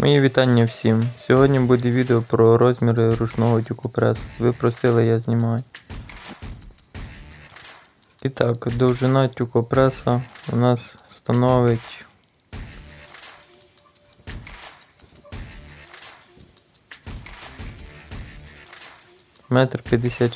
Мої вітання всім. Сьогодні буде відео про розміри ручного тюкопресу. Ви просили, я знімаю. І так, довжина тюкопреса у нас становить. Метр п'ятдесят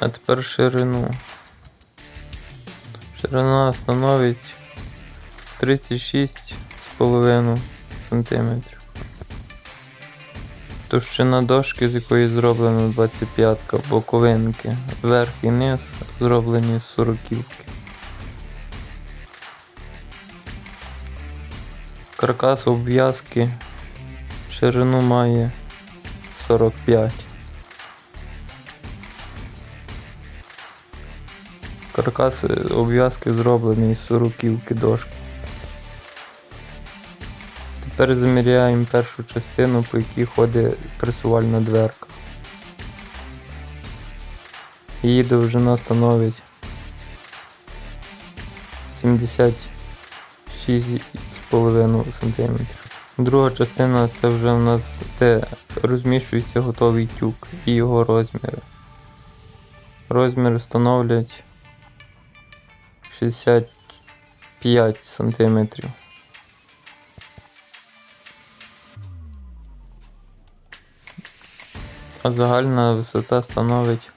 А тепер ширину. Ширина становить 36,5 см. Товщина дошки, з якої зроблено 25 ка боковинки. Верх і низ зроблені з 40 Каркас обв'язки ширину має 45. Каркас е, обв'язки зроблений з сороківки дошки. Тепер заміряємо першу частину, по якій ходить пресувальна дверка. Її довжина становить 76,5 см. Друга частина це вже у нас де розміщується готовий тюк і його розміри. Розміри становлять 65 сантиметрів. А загальна висота становить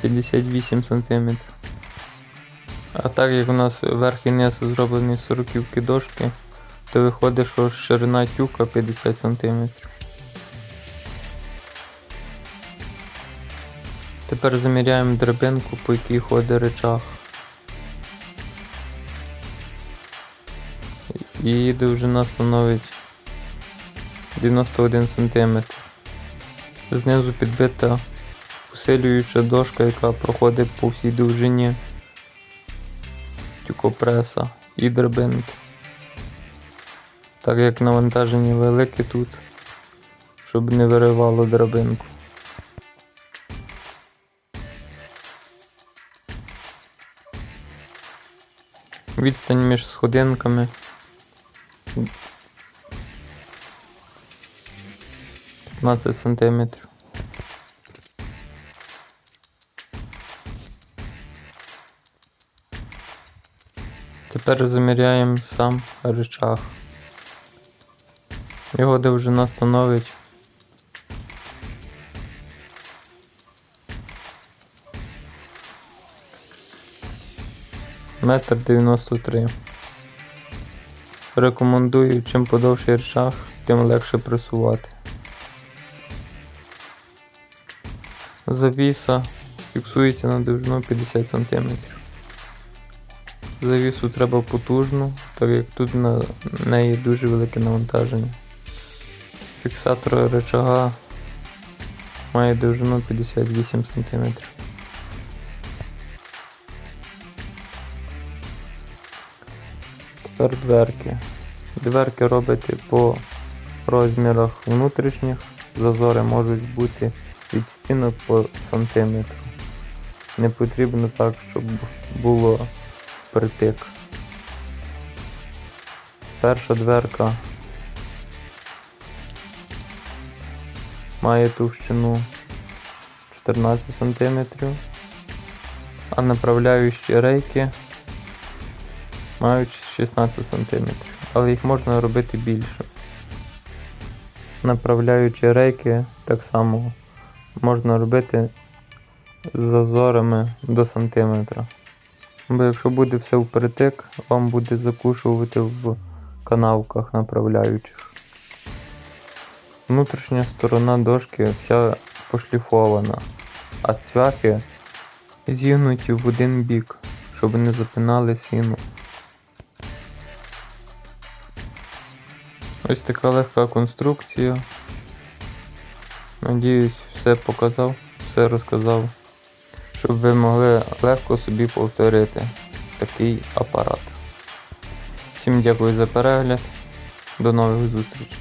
П'ятдесят вісім сантиметрів. А так як у нас верх і низ зроблені з сороківки дошки, то виходить, що ширина тюка 50 сантиметрів. Тепер заміряємо драбинку, по якій ходить речах. Її довжина становить 91 см. Знизу підбита усилююча дошка, яка проходить по всій довжині тюкопреса і драбинки. Так як навантаження велике тут, щоб не виривало драбинку. Відстань між сходинками 15 сантиметрів. Тепер заміряємо сам рычаг. Його довжина становить метр дев'яносто три. Рекомендую, чим подовший рычаг, тим легше пресувати. Завіса фіксується на довжину 50 см. Завісу треба потужну, так як тут на неї дуже велике навантаження. Фіксатор рычага має довжину 58 см. Тепер дверки. Дверки робити по розмірах внутрішніх. Зазори можуть бути від стінок по сантиметру. Не потрібно так, щоб було притик. Перша дверка має товщину 14 см, а направляючі рейки мають 16 см, але їх можна робити більше. Направляючі рейки так само можна робити з зазорами до сантиметра. Бо якщо буде все впритик, вам буде закушувати в канавках направляючих. Внутрішня сторона дошки вся пошліфована, а цвяхи зігнуті в один бік, щоб не запинали сіну. Ось така легка конструкція. Надіюсь, все показав, все розказав, щоб ви могли легко собі повторити. такий апарат. Всім дякую за перегляд. До нових зустрічей.